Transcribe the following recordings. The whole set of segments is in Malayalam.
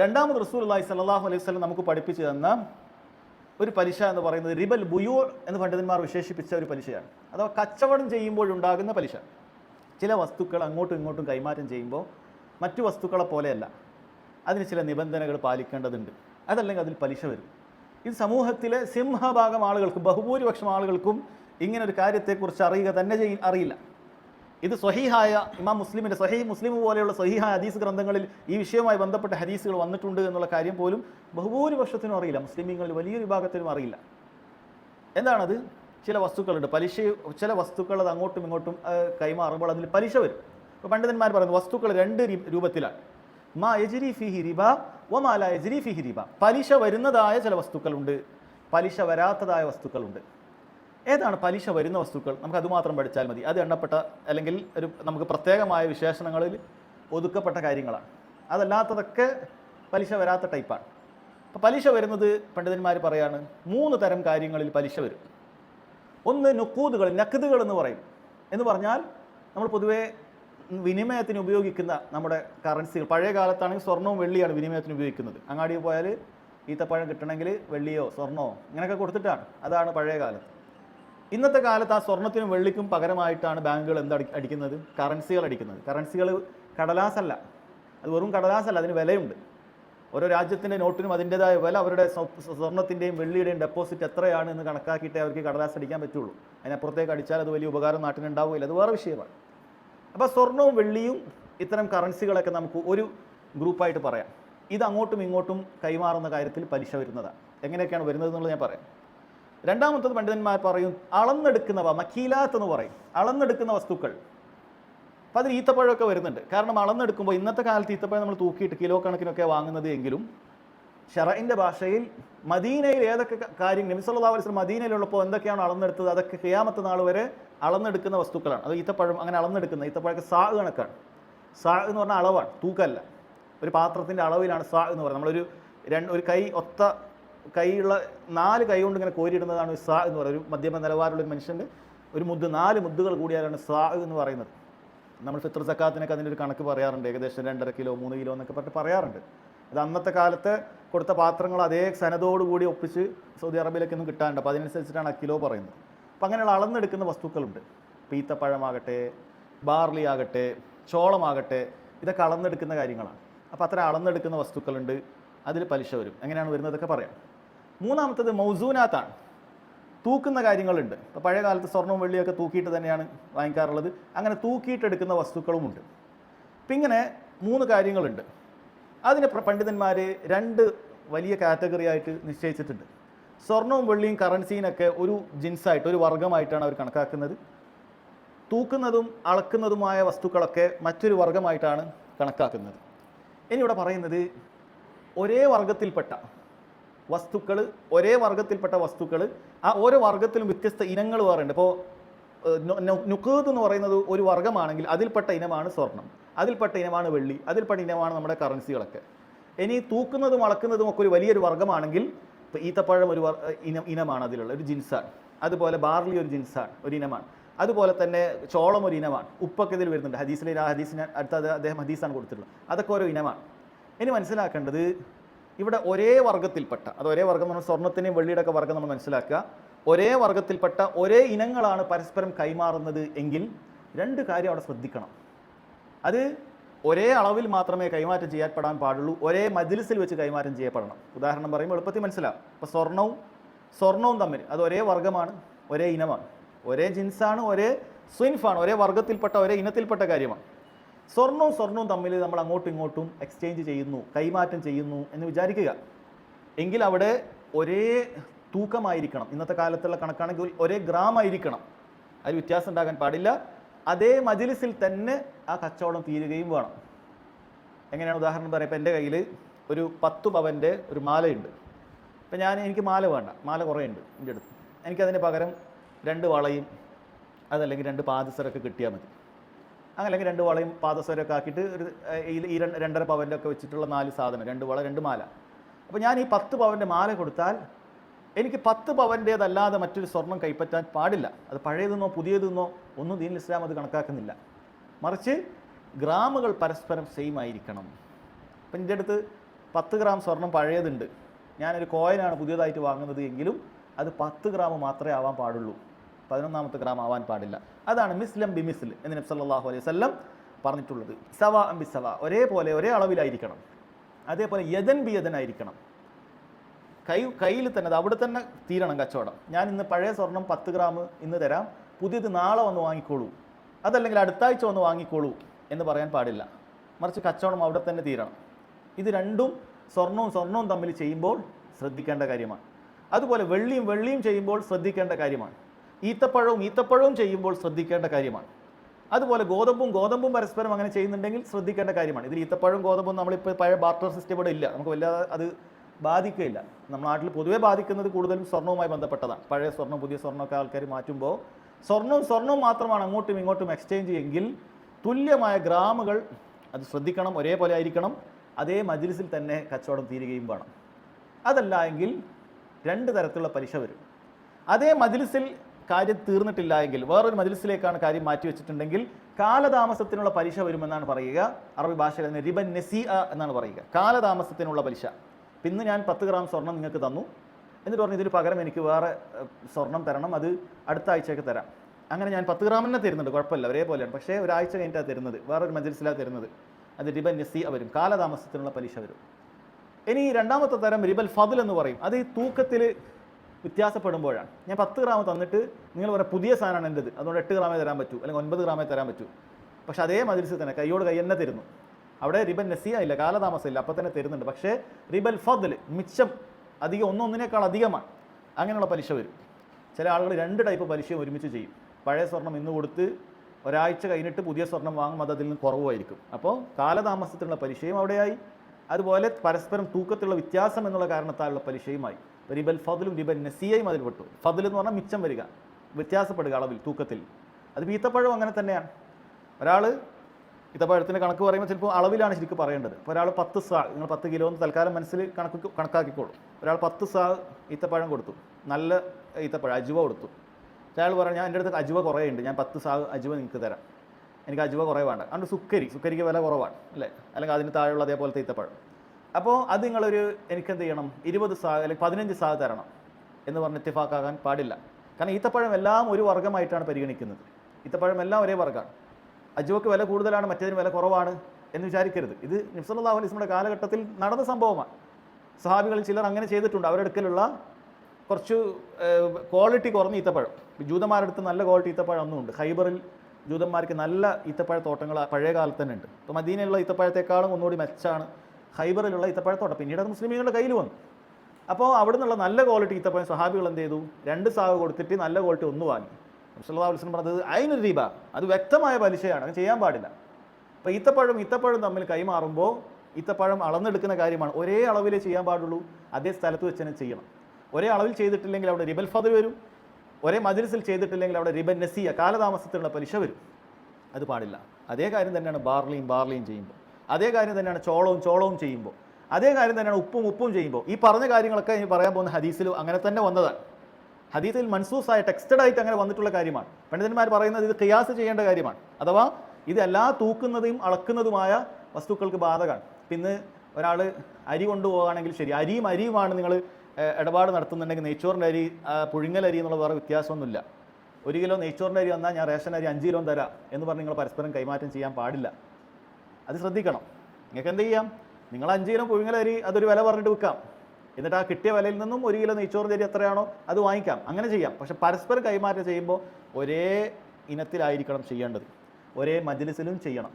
രണ്ടാമത് റസൂൽ അള്ളാഹി സല്ലാഹു അലൈഹി വസല്ലം നമുക്ക് പഠിപ്പിച്ചു തന്ന ഒരു പലിശ എന്ന് പറയുന്നത് റിബൽ ബുയൂർ എന്ന് പണ്ഡിതന്മാർ വിശേഷിപ്പിച്ച ഒരു പലിശയാണ്. അഥവാ കച്ചവടം ചെയ്യുമ്പോഴുണ്ടാകുന്ന പലിശ. ചില വസ്തുക്കൾ അങ്ങോട്ടും ഇങ്ങോട്ടും കൈമാറ്റം ചെയ്യുമ്പോൾ മറ്റു വസ്തുക്കളെ പോലെയല്ല. അതിന് ചില നിബന്ധനകൾ പാലിക്കേണ്ടതുണ്ട്. അതല്ലെങ്കിൽ അതിൽ പലിശ വരും. ഇത് സമൂഹത്തിലെ സിംഹഭാഗം ആളുകൾക്കും ബഹുഭൂരിപക്ഷം ആളുകൾക്കും ഇങ്ങനെ ഒരു കാര്യത്തെക്കുറിച്ച് അറിയുക തന്നെ അറിയില്ല. ഇത് സ്വഹീഹായ ഇമാം മുസ്ലിമിന്റെ സ്വഹീ മുസ്ലിം പോലെയുള്ള സ്വഹീഹായ ഹദീസ് ഗ്രന്ഥങ്ങളിൽ ഈ വിഷയവുമായി ബന്ധപ്പെട്ട ഹദീസുകൾ വന്നിട്ടുണ്ട് എന്നുള്ള കാര്യം പോലും ബഹുഭൂരിപക്ഷത്തിനും അറിയില്ല. മുസ്ലിമീങ്ങളിൽ വലിയൊരു വിഭാഗത്തിനും അറിയില്ല. എന്താണത്? ചില വസ്തുക്കളുണ്ട്. പലിശ ചില വസ്തുക്കൾ അത് അങ്ങോട്ടും ഇങ്ങോട്ടും കൈമാറുമ്പോൾ അതിൽ പലിശ വരും. ഇപ്പോൾ പണ്ഡിതന്മാർ പറയുന്നു വസ്തുക്കൾ രണ്ട് രൂപത്തിലാണ്. മാ എജിരി ഫിഹി റിബ ഒ മാല എജിരി ഫിഹി റിബ. പലിശ വരുന്നതായ ചില വസ്തുക്കളുണ്ട്. പലിശ വരാത്തതായ വസ്തുക്കളുണ്ട്. ഏതാണ് പലിശ വരുന്ന വസ്തുക്കൾ? നമുക്ക് അതുമാത്രം പഠിച്ചാൽ മതി. അത് എണ്ണപ്പെട്ട അല്ലെങ്കിൽ ഒരു നമുക്ക് പ്രത്യേകമായ വിശേഷണങ്ങളിൽ ഒതുക്കപ്പെട്ട കാര്യങ്ങളാണ്. അതല്ലാത്തതൊക്കെ പലിശ വരാത്ത ടൈപ്പാണ്. അപ്പോൾ പലിശ വരുന്നത് പണ്ഡിതന്മാർ പറയാണ് മൂന്ന് തരം കാര്യങ്ങളിൽ പലിശ വരും. ഒന്ന് നുക്കൂതുകൾ നക്കുതുകൾ എന്ന് പറയും. എന്ന് പറഞ്ഞാൽ നമ്മൾ പൊതുവേ വിനിമയത്തിന് ഉപയോഗിക്കുന്ന നമ്മുടെ കറൻസികൾ പഴയ കാലത്താണെങ്കിൽ സ്വർണവും വെള്ളിയാണ് വിനിമയത്തിന് ഉപയോഗിക്കുന്നത്. അങ്ങാടിയിൽ പോയാൽ ഈത്തപ്പഴം കിട്ടണമെങ്കിൽ വെള്ളിയോ സ്വർണമോ ഇങ്ങനെയൊക്കെ കൊടുത്തിട്ടാണ്. അതാണ് പഴയ കാലത്ത്. ഇന്നത്തെ കാലത്ത് ആ സ്വർണത്തിനും വെള്ളിക്കും പകരമായിട്ടാണ് ബാങ്കുകൾ എന്ത് അടി- അടിക്കുന്നത്? കറൻസികൾ അടിക്കുന്നത്. കറൻസികൾ കടലാസല്ല. അത് വെറും കടലാസല്ല അതിന് വിലയുണ്ട്. ഓരോ രാജ്യത്തിന്റെ നോട്ടിനും അതിന്റെതായ വില അവരുടെ സ്വ- സ്വർണത്തിന്റെയും വെള്ളിയുടെയും ഡെപ്പോസിറ്റ് എത്രയാണ് എന്ന് കണക്കാക്കിയിട്ടേ അവർക്ക് കടലാസ് അടിക്കാൻ പറ്റുള്ളൂ. അതിനപ്പുറത്തേക്ക് അടിച്ചാൽ അത് വലിയ ഉപകാരം നാട്ടിനുണ്ടാവില്ല അത് വേറെ വിഷയമാണ്. അപ്പോൾ സ്വർണവും വെള്ളിയും ഇത്തരം കറൻസികളൊക്കെ നമുക്ക് ഒരു ഗ്രൂപ്പായിട്ട് പറയാം. ഇത് അങ്ങോട്ടും ഇങ്ങോട്ടും കൈമാറുന്ന കാര്യത്തിൽ പലിശ വരുന്നതാണ്. എങ്ങനെയൊക്കെയാണ് വരുന്നത് എന്നുള്ളത് ഞാൻ പറയാം. രണ്ടാമത്തത് പണ്ഡിതന്മാർ പറയും അളന്നെടുക്കുന്നവ മക്കീലാത്ത് എന്ന് പറയും. അളന്നെടുക്കുന്ന വസ്തുക്കൾ. അപ്പോൾ അതിൽ ഈത്തപ്പഴമൊക്കെ വരുന്നുണ്ട്. കാരണം അളന്നെടുക്കുമ്പോൾ ഇന്നത്തെ കാലത്ത് ഈത്തപ്പഴം നമ്മൾ തൂക്കിയിട്ട് കിലോ കണക്കിനൊക്കെ വാങ്ങുന്നത് എങ്കിലും ഷറൈന്റെ ഭാഷയിൽ മദീനയിൽ ഏതൊക്കെ കാര്യം നബിസല്ലാ വസ്ലം മദീനയിലുള്ളപ്പോൾ എന്തൊക്കെയാണ് അളന്നെടുത്തത്? അതൊക്കെ കിയാമത്തെ നാൾ വരെ അളന്നെടുക്കുന്ന വസ്തുക്കളാണ്. അത് ഈത്തപ്പഴം അങ്ങനെ അളന്നെടുക്കുന്ന ഈത്തപ്പഴമൊക്കെ സാ കണക്കാണ്. സാ എന്ന് പറഞ്ഞാൽ അളവാണ് തൂക്കല്ല. ഒരു പാത്രത്തിന്റെ അളവിലാണ് സാ എന്ന് പറയുന്നത്. നമ്മളൊരു രണ്ട് ഒരു കൈ ഒത്ത കൈയുള്ള നാല് കൈ കൊണ്ട് ഇങ്ങനെ കോരിയിടുന്നതാണ് സാ എന്ന് പറയുന്നത്. ഒരു മധ്യമ നിലവാരമുള്ള ഒരു മനുഷ്യന്റെ ഒരു മുദ്ദ് നാല് മുദ്ദുകൾ കൂടിയാലാണ് സാ എന്ന് പറയുന്നത്. നമ്മൾ ഫിത്ര സക്കാത്തിനൊക്കെ അതിന്റെ ഒരു കണക്ക് പറയാറുണ്ട്. ഏകദേശം രണ്ടര കിലോ മൂന്ന് കിലോ എന്നൊക്കെ പറഞ്ഞിട്ട് പറയാറുണ്ട്. അത് അന്നത്തെ കാലത്ത് കൊടുത്ത പാത്രങ്ങൾ അതേ സനതോടുകൂടി ഒപ്പിച്ച് സൗദി അറേബ്യയിലേക്ക് ഒന്നും കിട്ടാറുണ്ട് അപ്പോൾ അതിനനുസരിച്ചിട്ടാണ് ആ കിലോ പറയുന്നത്. അപ്പോൾ അങ്ങനെയുള്ള അളന്നെടുക്കുന്ന വസ്തുക്കളുണ്ട്. പീത്തപ്പഴമാകട്ടെ ബാർലി ആകട്ടെ ചോളമാകട്ടെ ഇതൊക്കെ അളന്നെടുക്കുന്ന കാര്യങ്ങളാണ്. അപ്പോൾ അത്ര അളന്നെടുക്കുന്ന വസ്തുക്കളുണ്ട്. അതിൽ പലിശ വരും. എങ്ങനെയാണ് വരുന്നതൊക്കെ പറയാം. മൂന്നാമത്തത് മൗസൂനാത്താണ്. തൂക്കുന്ന കാര്യങ്ങളുണ്ട്. ഇപ്പോൾ പഴയ കാലത്ത് സ്വർണവും വെള്ളിയൊക്കെ തൂക്കിയിട്ട് തന്നെയാണ് വാങ്ങിക്കാറുള്ളത്. അങ്ങനെ തൂക്കിയിട്ടെടുക്കുന്ന വസ്തുക്കളുമുണ്ട്. അപ്പം ഇങ്ങനെ മൂന്ന് കാര്യങ്ങളുണ്ട്. അതിനെ പണ്ഡിതന്മാർ രണ്ട് വലിയ കാറ്റഗറി ആയിട്ട് നിശ്ചയിച്ചിട്ടുണ്ട്. സ്വർണവും വെള്ളിയും കറൻസിനൊക്കെ ഒരു ജിൻസായിട്ട് ഒരു വർഗമായിട്ടാണ് അവർ കണക്കാക്കുന്നത്. തൂക്കുന്നതും അളക്കുന്നതുമായ വസ്തുക്കളൊക്കെ മറ്റൊരു വർഗമായിട്ടാണ് കണക്കാക്കുന്നത്. ഇനി ഇവിടെ പറയുന്നത് ഒരേ വർഗത്തിൽപ്പെട്ട വസ്തുക്കൾ ഒരേ വർഗത്തിൽപ്പെട്ട വസ്തുക്കൾ ആ ഓരോ വർഗത്തിലും വ്യത്യസ്ത ഇനങ്ങൾ വേറെയുണ്ട് ഇപ്പോൾ നുക്കീദ് എന്ന് പറയുന്നത് ഒരു വർഗമാണെങ്കിൽ അതിൽപ്പെട്ട ഇനമാണ് സ്വർണം അതിൽപ്പെട്ട ഇനമാണ് വെള്ളി അതിൽപ്പെട്ട ഇനമാണ് നമ്മുടെ കറൻസികളൊക്കെ. ഇനി തൂക്കുന്നതും അളക്കുന്നതും ഒക്കെ ഒരു വലിയൊരു വർഗമാണെങ്കിൽ ഇപ്പോൾ ഈത്തപ്പഴം ഒരു ഇനം ഇനമാണ് അതിലുള്ള ഒരു ജിൻസാണ്. അതുപോലെ ബാർലി ഒരു ജിൻസാണ് ഒരു ഇനമാണ്. അതുപോലെ തന്നെ ചോളം ഒരു ഇനമാണ്. ഉപ്പൊക്കെ ഇതിൽ വരുന്നുണ്ട്. ഹദീസിലെ ആ ഹദീസിന് അടുത്ത അദ്ദേഹം ഹദീസാണ് കൊടുത്തിട്ടുള്ളത്. അതൊക്കെ ഓരോ ഇനമാണ്. ഇനി മനസ്സിലാക്കേണ്ടത് ഇവിടെ ഒരേ വർഗത്തിൽപ്പെട്ട അത് ഒരേ വർഗം നമ്മൾ സ്വർണത്തിന്റെയും വെള്ളിയുടെ ഒക്കെ വർഗം നമ്മൾ മനസ്സിലാക്കുക. ഒരേ വർഗത്തിൽപ്പെട്ട ഒരേ ഇനങ്ങളാണ് പരസ്പരം കൈമാറുന്നത് എങ്കിൽ രണ്ട് കാര്യം അവിടെ ശ്രദ്ധിക്കണം. അത് ഒരേ അളവിൽ മാത്രമേ കൈമാറ്റം ചെയ്യപ്പെടാൻ പാടുള്ളൂ ഒരേ മജിലിസിൽ വെച്ച് കൈമാറ്റം ചെയ്യപ്പെടണം. ഉദാഹരണം പറയുമ്പോൾ എളുപ്പത്തിൽ മനസ്സിലാവും ഇപ്പോൾ സ്വർണവും സ്വർണവും തമ്മിൽ അത് ഒരേ വർഗമാണ് ഒരേ ഇനമാണ്. ഒരേ ജിൻസാണ് ഒരേ സ്വിൻഫാണ് ഒരേ വർഗത്തിൽപ്പെട്ട ഒരേ ഇനത്തിൽപ്പെട്ട കാര്യമാണ്. സ്വർണവും സ്വർണവും തമ്മിൽ നമ്മൾ അങ്ങോട്ടും ഇങ്ങോട്ടും എക്സ്ചേഞ്ച് ചെയ്യുന്നു കൈമാറ്റം ചെയ്യുന്നു എന്ന് വിചാരിക്കുക. എങ്കിൽ അവിടെ ഒരേ തൂക്കമായിരിക്കണം. ഇന്നത്തെ കാലത്തുള്ള കണക്കാണെങ്കിൽ ഒരേ ഗ്രാം ആയിരിക്കണം അതിൽ വ്യത്യാസം ഉണ്ടാകാൻ പാടില്ല. അതേ മജിലിസിൽ തന്നെ ആ കച്ചവടം തീരുകയും വേണം. എങ്ങനെയാണ് ഉദാഹരണം പറയുക? ഇപ്പം എന്റെ കയ്യിൽ ഒരു പത്ത് പവന്റെ ഒരു മാലയുണ്ട്. ഇപ്പം ഞാൻ എനിക്ക് മാല വേണ്ട. മാല കുറേ ഉണ്ട് എന്റെ അടുത്ത്. എനിക്കതിന് പകരം രണ്ട് വളയും അതല്ലെങ്കിൽ രണ്ട് പാദസരൊക്കെ കിട്ടിയാൽ മതി. അല്ലെങ്കിൽ രണ്ട് വളയും പാദസരമൊക്കെ ആക്കിയിട്ട് ഒരു ഈ ഈ രണ്ട് രണ്ടര പവന്റെ ഒക്കെ വെച്ചിട്ടുള്ള നാല് സാധനം രണ്ട് വള രണ്ട് മാല. അപ്പോൾ ഞാൻ ഈ പത്ത് പവന്റെ മാല കൊടുത്താൽ എനിക്ക് പത്ത് പവന്റേതല്ലാതെ മറ്റൊരു സ്വർണം കൈപ്പറ്റാൻ പാടില്ല. അത് പഴയതെന്നോ പുതിയതെന്നോ ഒന്നും ദീൻ ഇസ്ലാം അത് കണക്കാക്കുന്നില്ല. മറിച്ച് ഗ്രാമുകൾ പരസ്പരം സെയിം ആയിരിക്കണം. അപ്പം എന്റെ അടുത്ത് പത്ത് ഗ്രാം സ്വർണം പഴയതുണ്ട്. ഞാനൊരു കോയിനാണ് പുതിയതായിട്ട് വാങ്ങുന്നത് എങ്കിലും അത് പത്ത് ഗ്രാം മാത്രമേ ആവാൻ പാടുള്ളൂ. പതിനൊന്നാമത്തെ ഗ്രാം ആവാൻ പാടില്ല. അതാണ് മിസ്ലം ബി മിസ്ൽ എന്ന് നബി സല്ലല്ലാഹു അലൈഹി വല്ലം പറഞ്ഞിട്ടുള്ളത്. സവ അം ബി സവ. ഒരേപോലെ ഒരേ അളവിലായിരിക്കണം. അതേപോലെ യദൻ ബി യദൻ ആയിരിക്കണം. കൈ കയ്യിൽ തന്നെ അത് അവിടെ തന്നെ തീരണം കച്ചവടം. ഞാൻ ഇന്ന് പഴയ സ്വർണം പത്ത് ഗ്രാം ഇന്ന് തരാം. പുതിയത് നാളെ വന്ന് വാങ്ങിക്കോളൂ. അതല്ലെങ്കിൽ അടുത്താഴ്ച വന്ന് വാങ്ങിക്കോളൂ എന്ന് പറയാൻ പാടില്ല. മറിച്ച് കച്ചവടം അവിടെ തന്നെ തീരണം. ഇത് രണ്ടും സ്വർണവും സ്വർണവും തമ്മിൽ ചെയ്യുമ്പോൾ ശ്രദ്ധിക്കേണ്ട കാര്യമാണ്. അതുപോലെ വെള്ളിയും വെള്ളിയും ചെയ്യുമ്പോൾ ശ്രദ്ധിക്കേണ്ട കാര്യമാണ്. ഈത്തപ്പഴവും ഈത്തപ്പഴവും ചെയ്യുമ്പോൾ ശ്രദ്ധിക്കേണ്ട കാര്യമാണ്. അതുപോലെ ഗോതമ്പും ഗോതമ്പും പരസ്പരം അങ്ങനെ ചെയ്യുന്നുണ്ടെങ്കിൽ ശ്രദ്ധിക്കേണ്ട കാര്യമാണ്. ഇതിൽ ഈത്തപ്പഴവും ഗോതമ്പും നമ്മളിപ്പോൾ പഴയ ബാർട്ടർ സിസ്റ്റം ഇവിടെ ഇല്ല. നമുക്ക് വല്ലാതെ അത് ബാധിക്കുകയില്ല. നമ്മുടെ നാട്ടിൽ പൊതുവേ ബാധിക്കുന്നത് കൂടുതലും സ്വർണവുമായി ബന്ധപ്പെട്ടതാണ്. പഴയ സ്വർണം പുതിയ സ്വർണമൊക്കെ ആൾക്കാർ മാറ്റുമ്പോൾ സ്വർണവും സ്വർണവും മാത്രമാണ് അങ്ങോട്ടും ഇങ്ങോട്ടും എക്സ്ചേഞ്ച് എങ്കിൽ തുല്യമായ ഗ്രാമുകൾ അത് ശ്രദ്ധിക്കണം ഒരേപോലെ ആയിരിക്കണം. അതേ മജ്ലിസിൽ തന്നെ കച്ചവടം തീരുകയും വേണം. അതല്ല എങ്കിൽ രണ്ട് തരത്തിലുള്ള പലിശ വരും. അതേ മജ്ലിസിൽ കാര്യം തീർന്നിട്ടില്ല എങ്കിൽ വേറൊരു മജിലിസിലേക്കാണ് കാര്യം മാറ്റി വെച്ചിട്ടുണ്ടെങ്കിൽ കാലതാമസത്തിനുള്ള പലിശ വരുമെന്നാണ് പറയുക. അറബി ഭാഷയിൽ തന്നെ റിബൻ നെസി എന്നാണ് പറയുക. കാലതാമസത്തിനുള്ള പലിശ. പിന്നെ ഞാൻ പത്ത് ഗ്രാം സ്വർണം നിങ്ങൾക്ക് തന്നു. എന്നിട്ട് പറഞ്ഞു ഇതിന് പകരം എനിക്ക് വേറെ സ്വർണം തരണം. അത് അടുത്ത ആഴ്ചയൊക്കെ തരാം. അങ്ങനെ ഞാൻ പത്ത് ഗ്രാം തന്നെ തരുന്നുണ്ട്. കുഴപ്പമില്ല ഒരേപോലെയാണ്. പക്ഷേ ഒരാഴ്ച കഴിഞ്ഞിട്ടാണ് തരുന്നത്. വേറൊരു മജിലിസിലാണ് തരുന്നത്. അത് റിബൻ നെസി വരും. കാലതാമസത്തിനുള്ള പലിശ വരും. ഇനി രണ്ടാമത്തെ തരം റിബൽ ഫതിൽ എന്ന് പറയും. അത് ഈ തൂക്കത്തിൽ വ്യത്യാസപ്പെടുമ്പോഴാണ്. ഞാൻ പത്ത് ഗ്രാം തന്നിട്ട് നിങ്ങൾ പറയാം പുതിയ സാധനമാണ് എന്റെത് അതുകൊണ്ട് എട്ട് ഗ്രാമേ തരാൻ പറ്റൂ. അല്ലെങ്കിൽ ഒൻപത് ഗ്രാമേ തരാൻ പറ്റൂ. പക്ഷെ അതേ മജിൽസിൽ തന്നെ കൈയോട് കൈ തന്നെ തരുന്നു. അവിടെ റിബൽ നസിയ ഇല്ല കാലതാമസം ഇല്ല അപ്പം തന്നെ തരുന്നുണ്ട്. പക്ഷേ റിബൽ ഫضൽ മിച്ചം അധികം ഒന്നൊന്നിനേക്കാൾ അധികമാണ്. അങ്ങനെയുള്ള പലിശ വരും. ചില ആളുകൾ രണ്ട് ടൈപ്പ് പലിശയും ഒരുമിച്ച് ചെയ്യും. പഴയ സ്വർണം ഇന്ന് കൊടുത്ത് ഒരാഴ്ച കഴിഞ്ഞിട്ട് പുതിയ സ്വർണം വാങ്ങും അത് അതിൽ നിന്ന് കുറവുമായിരിക്കും. അപ്പോൾ കാലതാമസത്തിനുള്ള പലിശയും അവിടെയായി. അതുപോലെ പരസ്പരം തൂക്കത്തിലുള്ള വ്യത്യാസം എന്നുള്ള കാരണത്താലുള്ള പലിശയുമായി. റിബൽ ഫതിലും റിബൽ നസിയയും അതിൽ പെട്ടു ഫതിൽ എന്ന് പറഞ്ഞാൽ മിച്ചം വരിക വ്യത്യാസപ്പെടുക അളവിൽ തൂക്കത്തിൽ. അത് ഈത്തപ്പഴം അങ്ങനെ തന്നെയാണ്. ഒരാൾ ഈത്തപ്പഴത്തിന്റെ കണക്ക് പറയുമ്പോൾ ചിലപ്പോൾ അളവിലാണ് ശരിക്കും പറയേണ്ടത്. ഇപ്പോൾ ഒരാൾ പത്ത് സാ നിങ്ങൾ പത്ത് കിലോ എന്ന് തൽക്കാലം മനസ്സിൽ കണക്ക് കണക്കാക്കിക്കോളും. ഒരാൾ പത്ത് സാ ഈത്തപ്പഴം കൊടുത്തു. നല്ല ഈത്തപ്പഴം അജുവ കൊടുത്തു. അയാൾ പറഞ്ഞു ഞാൻ എന്റെ അടുത്ത് അജുവ കുറേ ഉണ്ട് ഞാൻ പത്ത് സാ അജുവ നിങ്ങൾക്ക് തരാം. എനിക്ക് അജുവ കുറേ വേണ്ട. അതുകൊണ്ട് സുക്കരി സുക്കരിക്ക് വില കുറവാണ് അല്ലേ? അല്ലെങ്കിൽ അതിന് താഴെയുള്ള അതേപോലത്തെ ഈത്തപ്പഴം. അപ്പോൾ അത് നിങ്ങളൊരു എനിക്ക് എന്ത് ചെയ്യണം ഇരുപത് സാ അല്ലെങ്കിൽ പതിനഞ്ച് സാ തരണം എന്ന് പറഞ്ഞ് ഇത്തിഫാക്കാകാൻ പാടില്ല. കാരണം ഈത്തപ്പഴം എല്ലാം ഒരു വർഗമായിട്ടാണ് പരിഗണിക്കുന്നത്. ഈത്തപ്പഴം എല്ലാം ഒരേ വർഗമാണ് അജുവക്ക് വില കൂടുതലാണ് മറ്റേതിന് വില കുറവാണ് എന്ന് വിചാരിക്കരുത്. ഇത് നിസ്സലാഹു അലിസ്മയുടെ കാലഘട്ടത്തിൽ നടന്ന സംഭവമാണ്. സഹാബികളിൽ ചിലർ അങ്ങനെ ചെയ്തിട്ടുണ്ട്. അവരുടെ അടുക്കലുള്ള കുറച്ച് ക്വാളിറ്റി കുറഞ്ഞ ഈത്തപ്പഴം. ജൂതന്മാരുടെ അടുത്ത് നല്ല ക്വാളിറ്റി ഈത്തപ്പഴം ഒന്നും ഉണ്ട് ഹൈബറിൽ ജൂതന്മാർക്ക് നല്ല ഈത്തപ്പഴ തോട്ടങ്ങൾ പഴയ കാലത്ത് തന്നെ ഉണ്ട്. അപ്പോൾ മദീനയിലുള്ള ഈത്തപ്പഴത്തെക്കാളും ഒന്നുകൂടി മെച്ചാണ് ഹൈബറിലുള്ള ഈത്തപ്പഴത്തോട്ടം. പിന്നീട് അത് മുസ്ലിമീങ്ങളുടെ കയ്യിൽ വന്നു. അപ്പോൾ അവിടെ നിന്നുള്ള നല്ല ക്വാളിറ്റി ഈത്തപ്പഴം സഹാബികൾ എന്ത് ചെയ്തു? രണ്ട് സാവ് കൊടുത്തിട്ട് നല്ല ക്വാളിറ്റി ഒന്ന് വാങ്ങി. മുസ്ലാ വസ്ലം പറഞ്ഞത് അതിനൊരു രീപ അത് വ്യക്തമായ പലിശയാണ് അത് ചെയ്യാൻ പാടില്ല. അപ്പോൾ ഈത്തപ്പഴം ഈത്തപ്പഴം തമ്മിൽ കൈമാറുമ്പോൾ ഈത്തപ്പഴം അളന്നെടുക്കുന്ന കാര്യമാണ്. ഒരേ അളവിലേ ചെയ്യാൻ പാടുള്ളൂ അതേ സ്ഥലത്ത് വെച്ച് തന്നെ ചെയ്യണം. ഒരേ അളവിൽ ചെയ്തിട്ടില്ലെങ്കിൽ അവിടെ റിബൽ ഫതിൽ വരും. ഒരേ മജിലിസിൽ ചെയ്തിട്ടില്ലെങ്കിൽ അവിടെ റിബൻ നസിയ കാലതാമസത്തിലുള്ള പലിശ വരും. അത് പാടില്ല. അതേ കാര്യം തന്നെയാണ് ബാർലിയും ബാർലിയും ചെയ്യുമ്പോൾ. അതേ കാര്യം തന്നെയാണ് ചോളവും ചോളവും ചെയ്യുമ്പോൾ. അതേ കാര്യം തന്നെയാണ് ഉപ്പും ഉപ്പും ചെയ്യുമ്പോൾ. ഈ പറഞ്ഞ കാര്യങ്ങളൊക്കെ ഇനി പറയാൻ പോകുന്ന ഹദീസിൽ അങ്ങനെ തന്നെ വന്നതാണ്. ഹദീസിൽ മൻസൂസായ ടെക്സ്റ്റഡ് ആയിട്ട് അങ്ങനെ വന്നിട്ടുള്ള കാര്യമാണ്. പണ്ഡിതന്മാർ പറയുന്നത് ഇത് ഖിയാസ് ചെയ്യേണ്ട കാര്യമാണ്. അഥവാ ഇത് എല്ലാ തൂക്കുന്നതും അളക്കുന്നതുമായ വസ്തുക്കൾക്ക് ബാധകമാണ്. പിന്നെ ഒരാൾ അരി കൊണ്ടുപോകുകയാണെങ്കിൽ ശരി അരിയും അരിയുമാണ് നിങ്ങൾ ഇടപാട് നടത്തുന്നുണ്ടെങ്കിൽ നെയ്ച്ചോറിന്റെ അരി അരി എന്നുള്ള വേറെ വ്യത്യാസമൊന്നുമില്ല. ഒരു കിലോ നെയ്ച്ചോറിന്റെ അരി വന്നാൽ ഞാൻ റേഷൻ അരി അഞ്ച് കിലോ തരാം എന്ന് പറഞ്ഞ് നിങ്ങൾ പരസ്പരം കൈമാറ്റം ചെയ്യാൻ പാടില്ല. അത് ശ്രദ്ധിക്കണം. നിങ്ങൾക്ക് എന്ത് ചെയ്യാം? നിങ്ങൾ അഞ്ച് കിലോ പുഴുങ്ങല അരി അതൊരു വില പറഞ്ഞിട്ട് വിൽക്കാം. എന്നിട്ട് ആ കിട്ടിയ വിലയിൽ നിന്നും ഒരു കിലോ നെയ്ച്ചോറിന്റെ അരി എത്രയാണോ അത് വാങ്ങിക്കാം. അങ്ങനെ ചെയ്യാം. പക്ഷെ പരസ്പരം കൈമാറ്റം ചെയ്യുമ്പോൾ ഒരേ ഇനത്തിലായിരിക്കണം ചെയ്യേണ്ടത്. ഒരേ മജ്ലിസിലും ചെയ്യണം.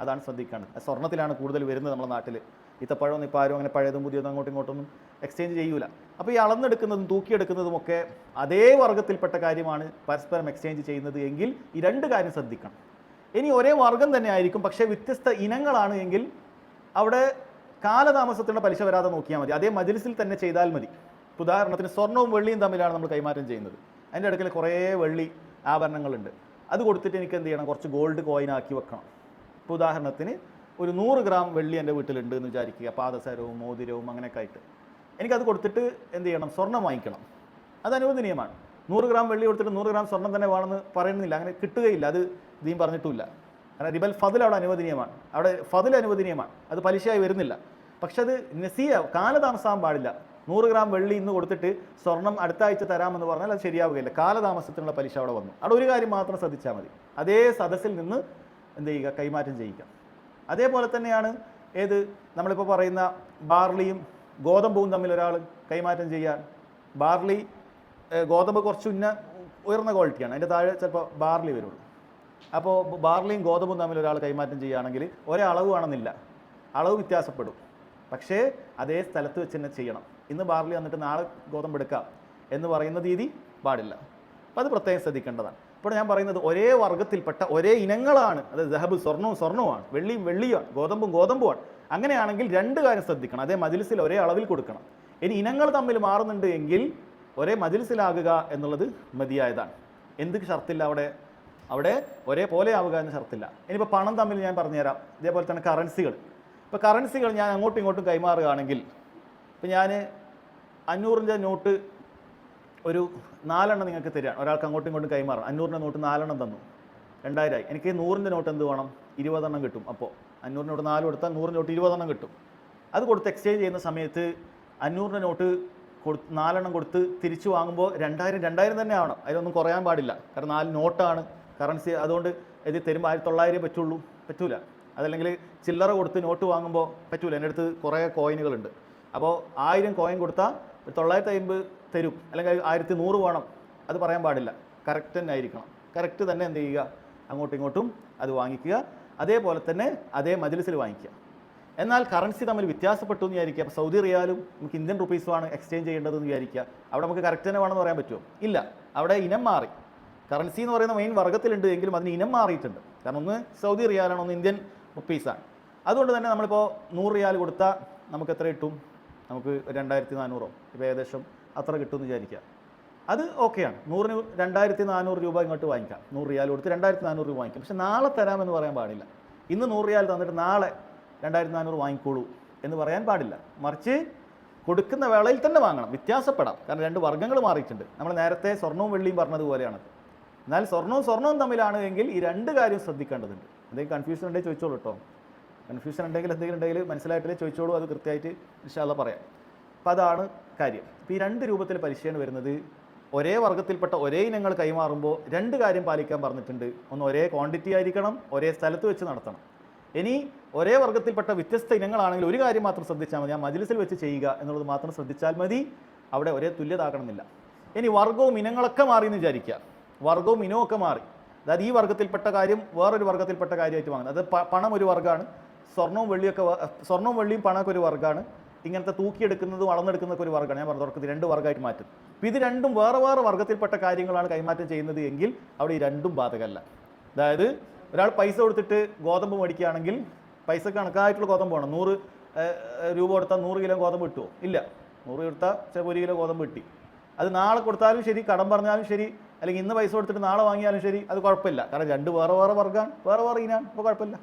അതാണ് ശ്രദ്ധിക്കേണ്ടത്. സ്വർണത്തിലാണ് കൂടുതൽ വരുന്നത് നമ്മുടെ നാട്ടിൽ. ഇത്തപ്പഴവും ഇപ്പോൾ ആരും അങ്ങനെ പഴയതും പുതിയതും അങ്ങോട്ടും ഇങ്ങോട്ടൊന്നും എക്സ്ചേഞ്ച് ചെയ്യൂല. അപ്പോൾ ഈ അളന്നെടുക്കുന്നതും തൂക്കിയെടുക്കുന്നതും ഒക്കെ അതേ വർഗത്തിൽപ്പെട്ട കാര്യമാണ് പരസ്പരം എക്സ്ചേഞ്ച് ചെയ്യുന്നത് എങ്കിൽ ഈ രണ്ട് കാര്യം ശ്രദ്ധിക്കണം. ഇനി ഒരേ വർഗം തന്നെ ആയിരിക്കും പക്ഷെ വ്യത്യസ്ത ഇനങ്ങളാണ് എങ്കിൽ അവിടെ കാലതാമസത്തിലുള്ള പലിശ വരാതെ നോക്കിയാൽ മതി. അതേ മജിലിസിൽ തന്നെ ചെയ്താൽ മതി. ഉദാഹരണത്തിന് സ്വർണവും വെള്ളിയും തമ്മിലാണ് നമ്മൾ കൈമാറ്റം ചെയ്യുന്നത്. അതിന്റെ അടുക്കൽ കുറേ വെള്ളി ആഭരണങ്ങളുണ്ട്. അത് കൊടുത്തിട്ട് എനിക്ക് എന്ത് ചെയ്യണം? കുറച്ച് ഗോൾഡ് കോയിൻ ആക്കി വെക്കണം. ഇപ്പോൾ ഉദാഹരണത്തിന് ഒരു നൂറ് ഗ്രാം വെള്ളി എന്റെ വീട്ടിലുണ്ട് എന്ന് വിചാരിക്കുക. പാദസരവും മോതിരവും അങ്ങനെയൊക്കെ ആയിട്ട്. എനിക്കത് കൊടുത്തിട്ട് എന്ത് ചെയ്യണം? സ്വർണം വാങ്ങിക്കണം. അത് അനുവദനീയമാണ്. നൂറ് ഗ്രാം വെള്ളി കൊടുത്തിട്ട് നൂറ് ഗ്രാം സ്വർണം തന്നെ വേണമെന്ന് പറയുന്നില്ല. അങ്ങനെ കിട്ടുകയില്ല. അത് ഇതീം പറഞ്ഞിട്ടുമില്ല. കാരണം റിബൽ ഫതിൽ അവിടെ അനുവദനീയമാണ്. അവിടെ ഫതിൽ അനുവദനീയമാണ്. അത് പലിശയായി വരുന്നില്ല. പക്ഷെ അത് നസിയ കാലതാമസമാകാൻ പാടില്ല. നൂറ് ഗ്രാം വെള്ളി ഇന്ന് കൊടുത്തിട്ട് സ്വർണം അടുത്ത ആഴ്ച തരാമെന്ന് പറഞ്ഞാൽ അത് ശരിയാവുകയില്ല. കാലതാമസത്തിനുള്ള പലിശ അവിടെ വന്നു. അവിടെ ഒരു കാര്യം മാത്രം ശ്രദ്ധിച്ചാൽ മതി. അതേ സദസ്സിൽ നിന്ന് എന്ത് ചെയ്യുക? കൈമാറ്റം ചെയ്യിക്കാം അതേപോലെ തന്നെയാണ് ഏത്? നമ്മളിപ്പോൾ പറയുന്ന ബാർലിയും ഗോതമ്പും തമ്മിൽ ഒരാൾ കൈമാറ്റം ചെയ്യാൻ. ബാർലി ഗോതമ്പ് കുറച്ച് ഉന്ന ഉയർന്ന ക്വാളിറ്റിയാണ് അതിന്റെ താഴെ ചിലപ്പോൾ ബാർലി വരുള്ളൂ. അപ്പോൾ ബാർലിയും ഗോതമ്പും തമ്മിൽ ഒരാൾ കൈമാറ്റം ചെയ്യുകയാണെങ്കിൽ ഒരേ അളവ് വേണമെന്നില്ല അളവ് വ്യത്യാസപ്പെടും. പക്ഷേ അതേ സ്ഥലത്ത് വെച്ച് തന്നെ ചെയ്യണം. ഇന്ന് ബാർലി വന്നിട്ട് നാളെ ഗോതമ്പ് എടുക്കാം എന്ന് പറയുന്ന രീതി പാടില്ല. അപ്പോൾ അത് പ്രത്യേകം ശ്രദ്ധിക്കേണ്ടതാണ്. ഇപ്പോൾ ഞാൻ പറയുന്നത് ഒരേ വർഗത്തിൽപ്പെട്ട ഒരേ ഇനങ്ങളാണ്. അതായത് ദഹബ് സ്വർണവും സ്വർണവുമാണ്. വെള്ളിയും വെള്ളിയുമാണ്. ഗോതമ്പും ഗോതമ്പുമാണ്. അങ്ങനെയാണെങ്കിൽ രണ്ട് കാര്യം ശ്രദ്ധിക്കണം. അതേ മജിലിസിൽ ഒരേ അളവിൽ കൊടുക്കണം. ഇനി ഇനങ്ങൾ തമ്മിൽ മാറുന്നുണ്ട് എങ്കിൽ ഒരേ മജിലിസിലാകുക എന്നുള്ളത് മതിയായതാണ്. എന്ത് ഷർത്തില്ല അവിടെ? അവിടെ ഒരേപോലെ ആവുക എന്ന് ഷർത്തില്ല. ഇനിയിപ്പോൾ പണം തമ്മിൽ ഞാൻ പറഞ്ഞുതരാം. ഇതേപോലെ തന്നെ കറൻസികൾ ഇപ്പോൾ കറൻസികൾ ഞാൻ അങ്ങോട്ടും ഇങ്ങോട്ടും കൈമാറുകയാണെങ്കിൽ ഇപ്പോൾ ഞാൻ അഞ്ഞൂറിന്റെ നോട്ട് ഒരു നാലെണ്ണം നിങ്ങൾക്ക് തരികയാണ്. ഒരാൾക്ക് അങ്ങോട്ടും ഇങ്ങോട്ടും കൈമാറണം. അഞ്ഞൂറിന്റെ നോട്ട് നാലെണ്ണം തന്നു. രണ്ടായിരമായി എനിക്ക് നൂറിന്റെ നോട്ട് എന്ത് വേണം? ഇരുപതെണ്ണം കിട്ടും അപ്പോൾ. അഞ്ഞൂറിന്റെ നോട്ട് നാല് കൊടുത്താൽ നൂറിന്റെ നോട്ട് ഇരുപതെണ്ണം കിട്ടും. അത് കൊടുത്ത് എക്സ്ചേഞ്ച് ചെയ്യുന്ന സമയത്ത് അഞ്ഞൂറിന്റെ നോട്ട് കൊടു നാലെണ്ണം കൊടുത്ത് തിരിച്ചു വാങ്ങുമ്പോൾ രണ്ടായിരം രണ്ടായിരം തന്നെ ആവണം. അതിലൊന്നും കുറയാൻ പാടില്ല. കാരണം നാല് നോട്ടാണ്. കറൻസി അതുകൊണ്ട് ഇത് തരുമ്പോൾ ആയിരത്തി തൊള്ളായിരം പറ്റുള്ളൂ. പറ്റൂല. അതല്ലെങ്കിൽ ചില്ലറ കൊടുത്ത് നോട്ട് വാങ്ങുമ്പോൾ പറ്റൂല. എന്റെ അടുത്ത് കുറേ കോയിനുകളുണ്ട്. അപ്പോൾ ആയിരം കോയിൻ കൊടുത്താൽ തൊള്ളായിരത്തി അമ്പത് തരും. അല്ലെങ്കിൽ ആയിരത്തി നൂറ് വേണം. അത് പറയാൻ പാടില്ല. കറക്റ്റ് തന്നെ ആയിരിക്കണം. കറക്റ്റ് തന്നെ എന്ത് ചെയ്യുക? അങ്ങോട്ടും ഇങ്ങോട്ടും അത് വാങ്ങിക്കുക. അതേപോലെ തന്നെ അതേ മജിലിസിൽ വാങ്ങിക്കുക. എന്നാൽ കറൻസി തമ്മിൽ വ്യത്യാസപ്പെട്ടു എന്ന് വിചാരിക്കുക. അപ്പോൾ സൗദി റിയാലും നമുക്ക് ഇന്ത്യൻ റുപ്പീസുമാണ് എക്സ്ചേഞ്ച് ചെയ്യേണ്ടതെന്ന് വിചാരിക്കുക. അവിടെ നമുക്ക് കറക്റ്റ് തന്നെ വേണമെന്ന് പറയാൻ പറ്റുമോ? ഇല്ല. അവിടെ ഇനം മാറി. കറൻസി എന്ന് പറയുന്ന മെയിൻ വർഗത്തിലുണ്ട് എങ്കിലും അതിന് ഇനം മാറിയിട്ടുണ്ട്. കാരണം ഒന്ന് സൗദി റിയാലാണ് ഒന്ന് ഇന്ത്യൻ റുപ്പീസാണ്. അതുകൊണ്ട് തന്നെ നമ്മളിപ്പോൾ നൂറ് റിയാൽ കൊടുത്താൽ നമുക്ക് എത്ര കിട്ടും? നമുക്ക് രണ്ടായിരത്തി നാനൂറോ ഇപ്പോൾ ഏകദേശം അത്ര കിട്ടുമെന്ന് വിചാരിക്കുക. അത് ഓക്കെയാണ് നൂറിന് രണ്ടായിരത്തി നാനൂറ് രൂപ ഇങ്ങോട്ട് വാങ്ങിക്കാം. നൂറ് റിയാൽ കൊടുത്ത് രണ്ടായിരത്തി നാനൂറ് രൂപ വാങ്ങിക്കാം. പക്ഷെ നാളെ തരാമെന്ന് പറയാൻ പാടില്ല. ഇന്ന് നൂറ് റിയാൽ തന്നിട്ട് നാളെ രണ്ടായിരത്തി നാനൂറ് വാങ്ങിക്കോളൂ എന്ന് പറയാൻ പാടില്ല. മറിച്ച് കൊടുക്കുന്ന വേളയിൽ തന്നെ വാങ്ങണം. വ്യത്യാസപ്പെടാം. കാരണം രണ്ട് വർഗങ്ങൾ മാറിയിട്ടുണ്ട്. നമ്മൾ നേരത്തെ സ്വർണവും വെള്ളിയും പറഞ്ഞതുപോലെയാണ്. എന്നാൽ സ്വർണവും സ്വർണവും തമ്മിലാണ് എങ്കിൽ ഈ രണ്ട് കാര്യം ശ്രദ്ധിക്കേണ്ടതുണ്ട്. എന്തെങ്കിലും കൺഫ്യൂഷൻ ഉണ്ടെങ്കിൽ ചോദിച്ചോളൂ കേട്ടോ കൺഫ്യൂഷൻ ഉണ്ടെങ്കിൽ എന്തെങ്കിലും ഉണ്ടെങ്കിൽ മനസ്സിലായിട്ടില്ലേ ചോദിച്ചോളൂ അത് കൃത്യമായിട്ട് ഇൻഷാല്ല പറയാം. അപ്പോൾ അതാണ് കാര്യം. അപ്പോൾ ഈ രണ്ട് രൂപത്തിൽ പലിശയാണ് വരുന്നത് ഒരേ വർഗത്തിൽപ്പെട്ട ഒരേ ഇനങ്ങൾ കൈമാറുമ്പോൾ രണ്ട് കാര്യം പാലിക്കാൻ പറഞ്ഞിട്ടുണ്ട്. ഒന്ന് ഒരേ ക്വാണ്ടിറ്റി ആയിരിക്കണം ഒരേ സ്ഥലത്ത് വെച്ച് നടത്തണം. ഇനി ഒരേ വർഗത്തിൽപ്പെട്ട വ്യത്യസ്ത ഇനങ്ങളാണെങ്കിൽ ഒരു കാര്യം മാത്രം ശ്രദ്ധിച്ചാൽ മതി. ആ മജിലിസിൽ വെച്ച് ചെയ്യുക എന്നുള്ളത് മാത്രം ശ്രദ്ധിച്ചാൽ മതി. അവിടെ ഒരേ തുല്യതാകണമെന്നില്ല ഇനി വർഗവും ഇനങ്ങളൊക്കെ മാറി എന്ന് വിചാരിക്കുക. വർഗവും ഇനവും മാറി. അതായത് ഈ വർഗത്തിൽപ്പെട്ട കാര്യം വേറൊരു വർഗത്തിൽപ്പെട്ട കാര്യമായിട്ട് വാങ്ങുന്നത്. അത് പണം ഒരു വർഗമാണ് സ്വർണവും വെള്ളിയൊക്കെ സ്വർണവും വെള്ളിയും പണമൊക്കെ ഒരു വർഗമാണ് ഇങ്ങനത്തെ തൂക്കിയെടുക്കുന്നതും അളന്നെടുക്കുന്നതൊക്കെ ഒരു വർഗമാണ് ഞാൻ പറഞ്ഞു തുടക്കത്തിൽ രണ്ട് വർഗമായിട്ട് മാറ്റും. ഇത് രണ്ടും വേറെ വേറെ വർഗത്തിൽപ്പെട്ട കാര്യങ്ങളാണ് കൈമാറ്റം ചെയ്യുന്നത് എങ്കിൽ അവിടെ ഈ രണ്ടും ബാധകമല്ല. അതായത് ഒരാൾ പൈസ കൊടുത്തിട്ട് ഗോതമ്പ് മേടിക്കുകയാണെങ്കിൽ പൈസ കണക്കായിട്ടുള്ള ഗോതമ്പ് വേണം. നൂറ് രൂപ കൊടുത്താൽ നൂറ് കിലോ ഗോതമ്പ് കിട്ടുമോ ഇല്ല. നൂറ് കൊടുത്താൽ ചിലപ്പോൾ ഒരു കിലോ ഗോതമ്പ് കിട്ടി. അത് നാളെ കൊടുത്താലും ശരി കടം പറഞ്ഞാലും ശരി അല്ലെങ്കിൽ ഇന്ന് പൈസ കൊടുത്തിട്ട് നാളെ വാങ്ങിയാലും ശരി അത് കുഴപ്പമില്ല. കാരണം രണ്ട് വേറെ വേറെ വർഗമാണ് വേറെ വേറെ ഇനാണ്. അപ്പോൾ കുഴപ്പമില്ല.